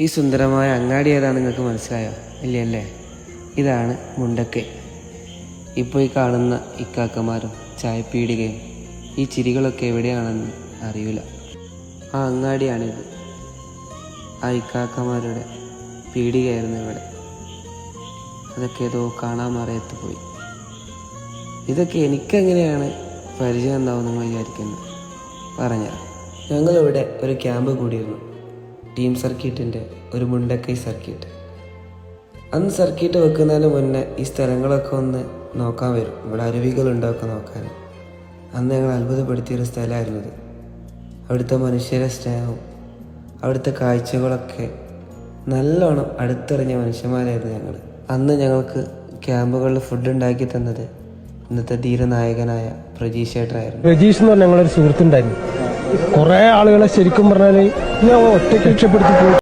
ഈ സുന്ദരമായ അങ്ങാടി ഏതാണ് നിങ്ങൾക്ക് മനസ്സിലായോ? ഇല്ലല്ലേ ഇതാണ് മുണ്ടക്കൈ. ഇപ്പോൾ ഈ കാണുന്ന ഇക്കാക്കമാരും ചായപ്പീടികയും ഈ ചിരികളൊക്കെ എവിടെയാണെന്ന് അറിയില്ല. ആ അങ്ങാടിയാണിത്. ആ ഇക്കാക്കമാരുടെ പീടികയായിരുന്നു ഇവിടെ. അതൊക്കെ ഏതോ കാണാൻ മറയത്ത് പോയി. ഇതൊക്കെ എനിക്കെങ്ങനെയാണ് പരിചയം നിങ്ങൾ വിചാരിക്കുന്നത് പറഞ്ഞുതരാം. ഞങ്ങളിവിടെ ഒരു ക്യാമ്പ് കൂടിയിരുന്നു. ടീം സർക്യൂട്ടിന്റെ ഒരു മുണ്ടക്കൈ സർക്യൂട്ട്. അന്ന് സർക്യൂട്ട് വെക്കുന്നതിന് മുന്നേ ഈ സ്ഥലങ്ങളൊക്കെ ഒന്ന് നോക്കാൻ വരും. ഇവിടെ അരുവികൾ ഒക്കെ നോക്കാൻ. അന്ന് ഞങ്ങൾ അത്ഭുതപ്പെടുത്തിയൊരു സ്ഥലമായിരുന്നത് അവിടുത്തെ മനുഷ്യരെ സ്നേഹവും അവിടുത്തെ കാഴ്ചകളൊക്കെ നല്ലോണം അടുത്തെറിഞ്ഞ മനുഷ്യന്മാരായിരുന്നു ഞങ്ങൾ. അന്ന് ഞങ്ങൾക്ക് ക്യാമ്പുകളിൽ ഫുഡ് ഉണ്ടാക്കി തന്നത് ഇന്നത്തെ ധീരനായകനായ പ്രജീഷ് ചേട്ടനായിരുന്നു പ്രജീഷ് എന്ന് പറഞ്ഞ ഞങ്ങളൊരു സുഹൃത്തുണ്ടായിരുന്നു. കുറെ ആളുകളെ ശരിക്കും പറഞ്ഞാൽ ഞാൻ ഒറ്റയ്ക്ക് രക്ഷപ്പെടുത്തി പോയി